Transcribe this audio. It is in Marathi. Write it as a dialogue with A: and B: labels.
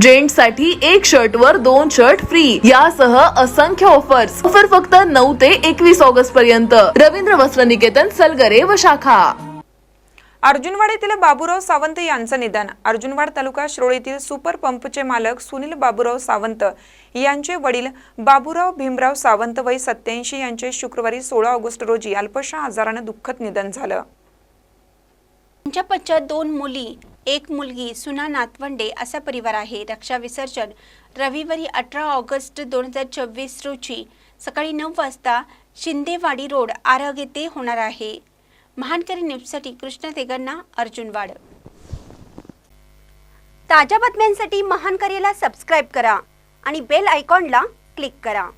A: जेंट्ससाठी एक शर्ट वर दोन शर्ट फ्री यासह असंख्य ऑफर्स ऑफर फक्त नऊ ते एकवीस ऑगस्ट पर्यंत. रवींद्र वस्त्र निकेतन सलगरे व शाखा.
B: अर्जुनवाड येथील बाबूराव सावंत यांचं निधन. अर्जुनवाड तालुका शिरोळ येथील सुपर पंपचे मालक सुनील बाबूराव सावंत यांचे वडील बाबूराव भीमराव सावंत वय सत्याऐंशी यांचे शुक्रवारी सोळा ऑगस्ट रोजी अल्पशा आजारानं दुःखद निधन झालं.
C: त्यांच्या पश्चात दोन मुली एक मुलगी सुना नातवंडे असा परिवार आहे. रक्षा विसर्जन रविवारी अठरा ऑगस्ट दोन हजार चोवीस रोजी सकाळी नऊ वाजता शिंदेवाडी रोड आरग येथे होणार आहे. महानकरी न्यूजसाठी कृष्ण तेगण्णा अर्जुनवाड ताज्या बातम्यांसाठी महानकरीला सबस्क्राईब करा आणि बेल आयकॉनला क्लिक करा.